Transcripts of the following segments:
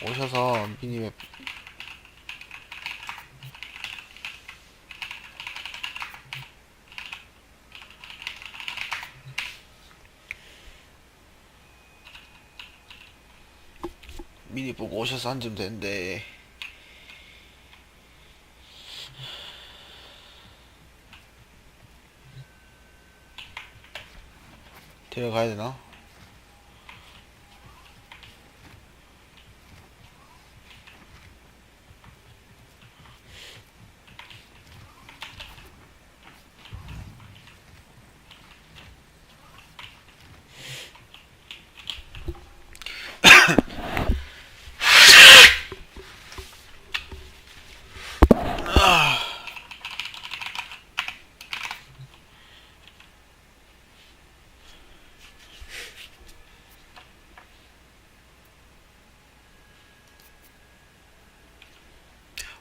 오셔서 미니맵 미니 보고 오셔서 앉으면 되는데 데려가야 되나?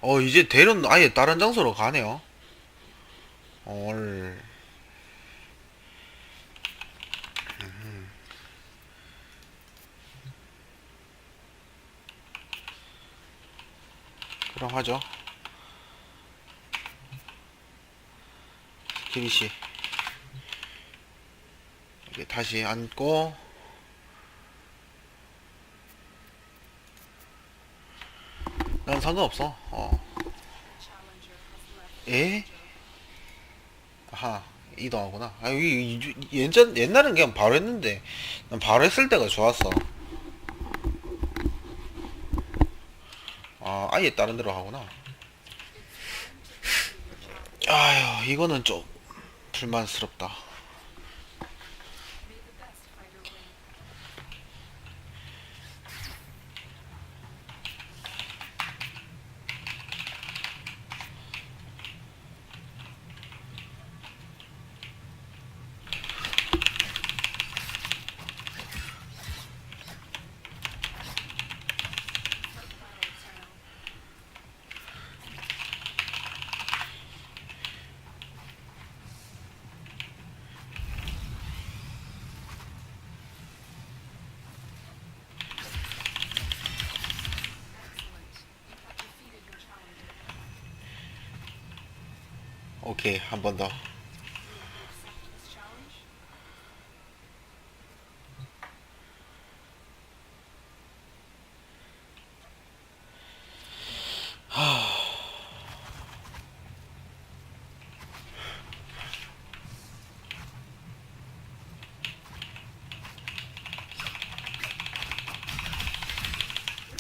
어 이제 대련 아예 다른 장소로 가네요. 얼. 음. 그럼 하죠. 기리씨. 이렇게 다시 앉고. 난 상관없어. 어. 에? 아하, 이동하구나. 아, 여기, 예전, 옛날엔 그냥 바로 했는데, 난 바로 했을 때가 좋았어. 아, 아예 다른 데로 하구나. 아휴, 이거는 좀, 불만스럽다. 오케이, 한 번 더.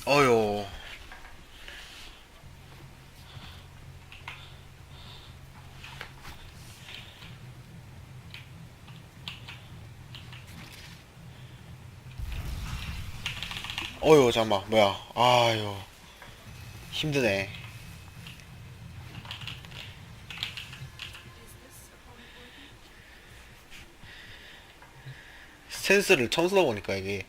어휴. 어휴, 잠깐만, 뭐야. 아유. 힘드네. 센스를 처음 쓰다 보니까 이게.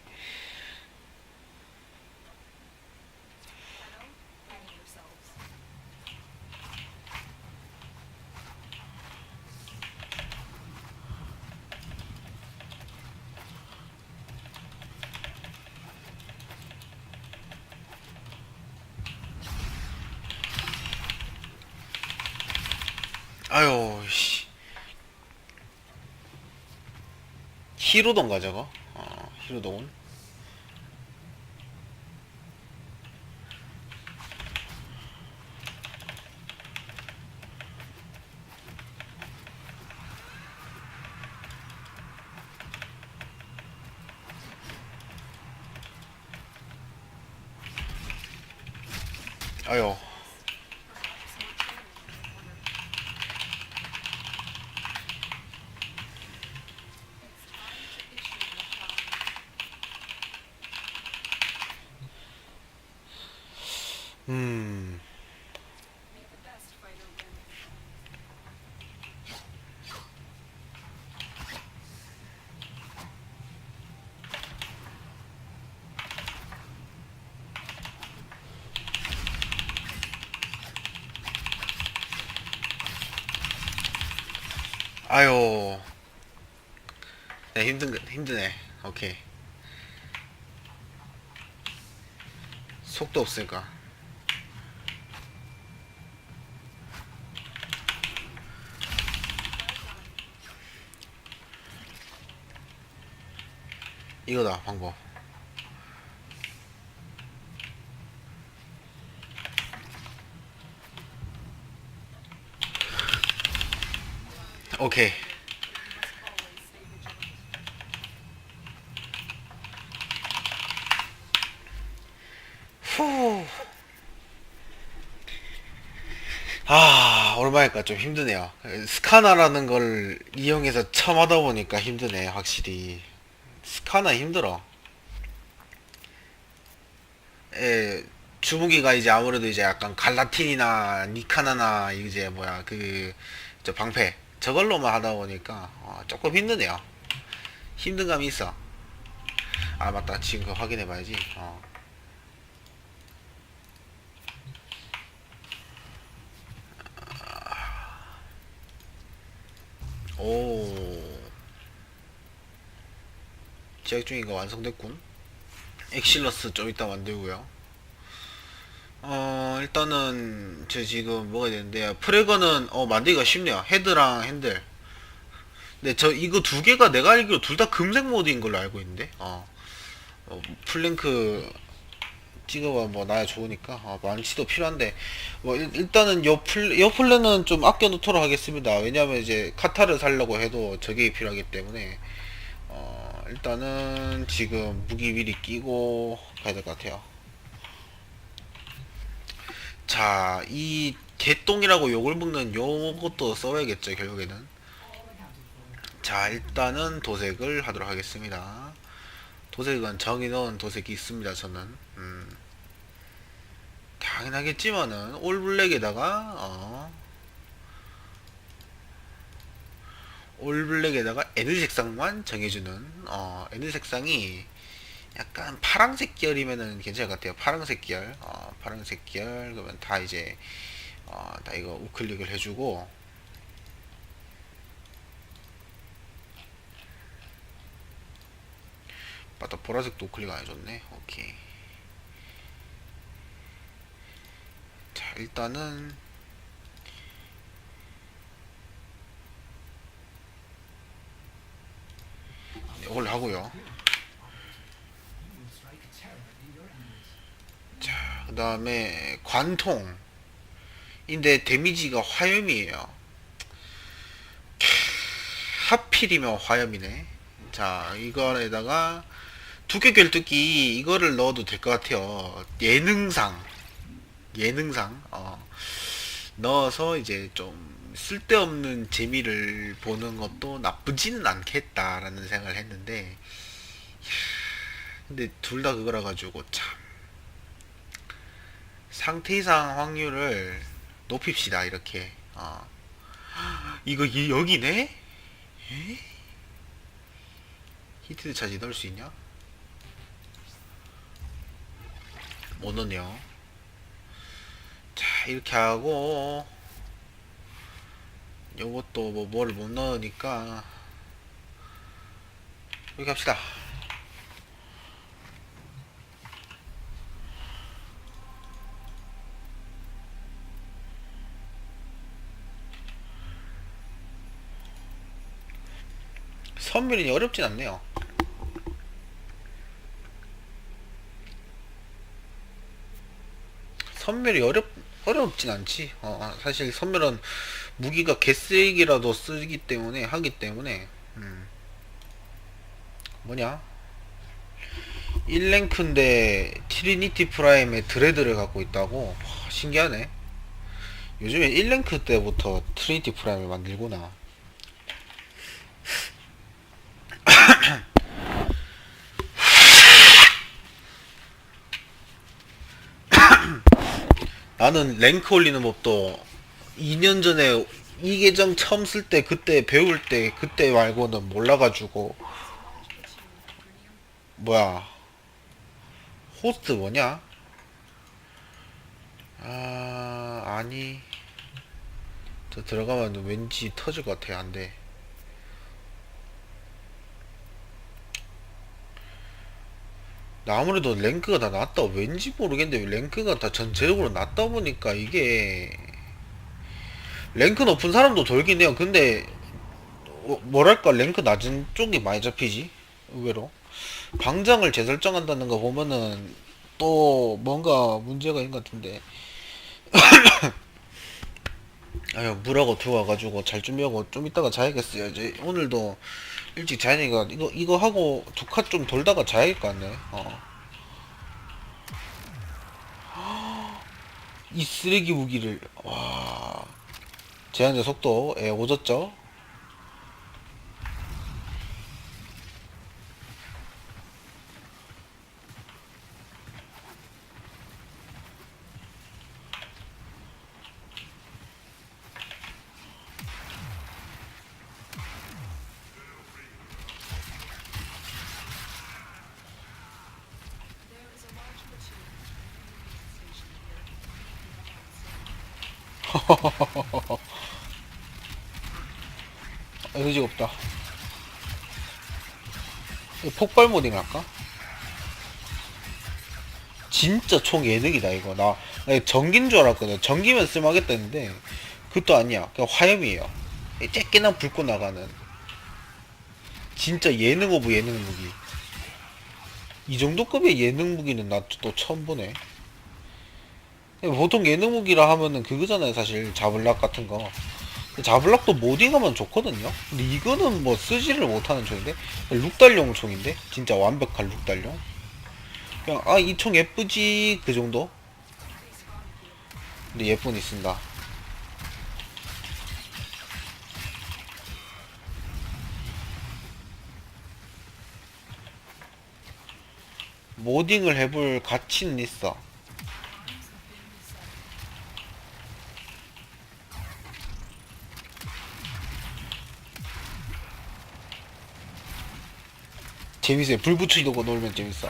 아유, 씨. 히로돈가 저거? 어, 히로돈. 아유. 음. 아유. 네, 힘든, 거- 힘드네. 오케이. 속도 없으니까 이거다 방법 오케이 후. 아, 오랜만이니까 좀 힘드네요. 스카나라는 걸 이용해서 처음 하다 보니까 힘드네, 확실히. 스카나 힘들어. 예, 주무기가 이제 아무래도 이제 약간 갈라틴이나 니카나나 이제 뭐야, 그, 저 방패. 저걸로만 하다 보니까 어, 조금 힘드네요. 힘든 감이 있어. 아, 맞다. 지금 그거 확인해 봐야지. 어. 오. 제작 중인 거 완성됐군. 엑실러스 좀 이따 만들고요. 어, 일단은, 저 지금 뭐가 되는데, 프레거는, 어, 만들기가 쉽네요. 헤드랑 핸들. 근데 저, 이거 두 개가 내가 알기로 둘 다 금색 모드인 걸로 알고 있는데, 어, 어 플랭크 찍어봐, 뭐, 나야 좋으니까, 어, 만치도 필요한데, 뭐, 일, 일단은 요 플, 요 플랜은 좀 아껴 놓도록 하겠습니다. 왜냐면 이제 카타를 살려고 해도 저게 필요하기 때문에, 어, 일단은 지금 무기 미리 끼고 가야 될 것 같아요. 자, 이 개똥이라고 욕을 먹는 요것도 써야겠죠, 결국에는. 자, 일단은 도색을 하도록 하겠습니다. 도색은 정해놓은 도색이 있습니다, 저는. 음. 당연하겠지만은, 올블랙에다가, 어, 올블랙에다가 N 색상만 정해주는, 어, N 색상이 약간 파랑색 계열이면은 괜찮을 것 같아요. 파랑색 계열, 어, 파랑색 계열, 그러면 다 이제, 어, 다 이거 우클릭을 해주고, 맞다, 보라색도 우클릭 안 해줬네. 오케이. 자, 일단은, 이걸 하고요. 자, 그 다음에 관통. 인데 데미지가 화염이에요. 캬, 하필이면 화염이네. 자, 이거에다가 두께 결투기 이거를 넣어도 될 것 같아요. 예능상. 예능상. 어. 넣어서 이제 좀 쓸데없는 재미를 보는 것도 나쁘지는 않겠다라는 생각을 했는데 근데 둘 다 그거라 가지고 참 상태 이상 확률을 높입시다 이렇게 어. 이거 이- 여기네? 에? 히트 차지 넣을 수 있냐? 못 넣네요 자 이렇게 하고 요것도 뭐 뭐를 못 넣으니까 이렇게 합시다 선별이 어렵진 않네요 선멸이 어렵 어렵진 않지. 어, 아, 사실 선멸은 무기가 개쓰레기라도 쓰기 때문에 하기 때문에 음. 뭐냐? 1랭크인데 트리니티 프라임의 드레드를 갖고 있다고 와, 신기하네. 요즘에 1랭크 때부터 트리니티 프라임을 만들구나. 나는 랭크 올리는 법도 2년 전에 이 계정 처음 쓸 때 그때 배울 때 그때 말고는 몰라가지고. 뭐야? 호스트 뭐냐? 아 아니. 저 들어가면 왠지 터질 것 같아. 안돼 아무래도 랭크가 다 낮다. 왠지 모르겠는데 랭크가 다 전체적으로 낮다 보니까 이게 랭크 높은 사람도 돌긴 해요. 근데 어, 뭐랄까 랭크 낮은 쪽이 많이 잡히지? 의외로. 방장을 재설정한다는 거 보면은 또 뭔가 문제가 있는 것 같은데. 아유 물하고 두 와가지고 잘 준비하고 좀 이따가 자야겠어요. 이제 오늘도 일찍 자야 되니까 이거 이거 하고 두 칸 좀 돌다가 자야 될것 같네 어. 이 쓰레기 무기를. 와. 제한제 속도. 예 오졌죠 아, 의지가 없다. 폭발 모딩 할까? 진짜 총 예능이다 이거. 나, 나 전기인 줄 알았거든. 전기면 쓸만하겠다 했는데 그것도 아니야. 그냥 화염이에요. 이 쬐끼나 붉고 나가는. 진짜 예능 오브 예능 무기. 이 정도 급의 예능 무기는 나 또 처음 보네 보통 예능 무기라 하면은 그거잖아요 사실. 자블락 같은 거. 자블락도 모딩하면 좋거든요. 근데 이거는 뭐 쓰지를 못하는 총인데? 룩달용 총인데? 진짜 완벽한 룩달용 그냥 아 이 총 예쁘지? 그 정도? 근데 예쁜 있습니다. 모딩을 해볼 가치는 있어 재밌어요. 불 붙이고 놀면 재밌어.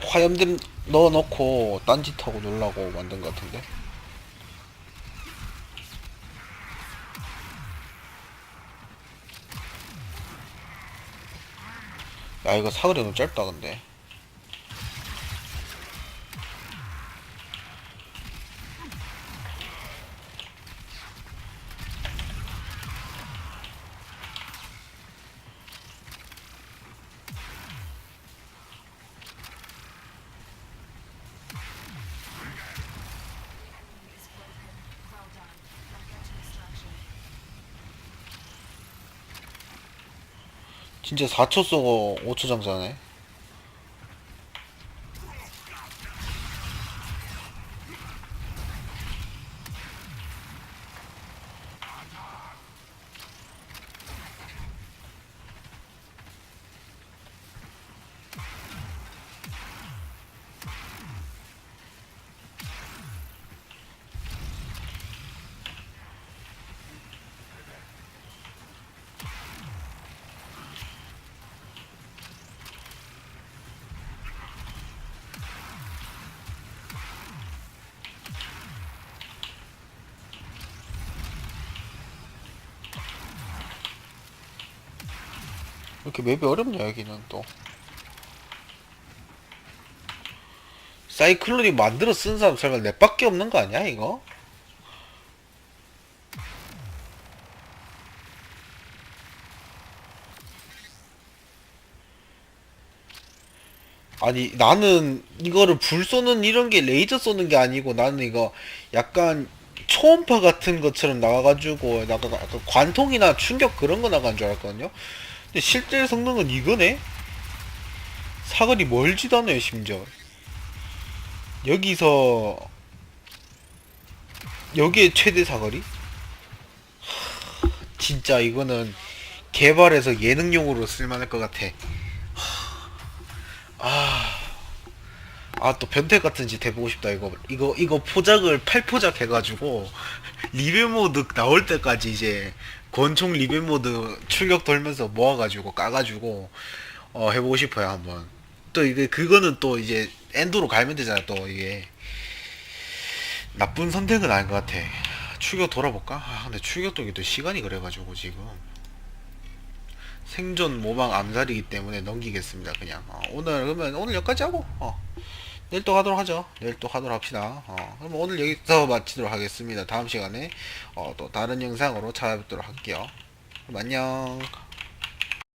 화염들 넣어놓고 딴짓하고 놀라고 만든 것 같은데. 야 이거 사거리 너무 짧다 근데 진짜 4초 쏘고 5초 장사네 이렇게 맵이 어렵냐 여기는 또 사이클론이 만들어 쓴 사람 설마 랩밖에 없는 거 아니야 이거? 아니 나는 이거를 불 쏘는 이런 게 레이저 쏘는 게 아니고 나는 이거 약간 초음파 같은 것처럼 나와가지고 나가 약간 관통이나 충격 그런 거 나간 줄 알았거든요. 근데 실제 성능은 이거네? 사거리 멀지도 않아요 심지어 여기서 여기에 최대 사거리? 하, 진짜 이거는 개발해서 예능용으로 쓸만할 것 같아 아... 아또 변태 같은 짓 해보고 싶다 이거 이거 이거 포작을 팔포작 해가지고 리뷰 모드 나올 때까지 이제 권총 리벤 모드 출격 돌면서 모아가지고 까가지고 어 해보고 싶어요 한번. 또 이게 그거는 또 이제 엔도로 갈면 되잖아 또 이게. 나쁜 선택은 아닌 것 같아. 출격 돌아볼까? 아 근데 출격도 또 시간이 그래가지고 지금. 생존 모방 암살이기 때문에 넘기겠습니다 그냥. 어, 오늘 그러면 오늘 여기까지 하고 어. 내일 또 하도록 하죠. 내일 또 하도록 합시다. 어, 그럼 오늘 여기서 마치도록 하겠습니다. 다음 시간에 어, 또 다른 영상으로 찾아뵙도록 할게요. 안녕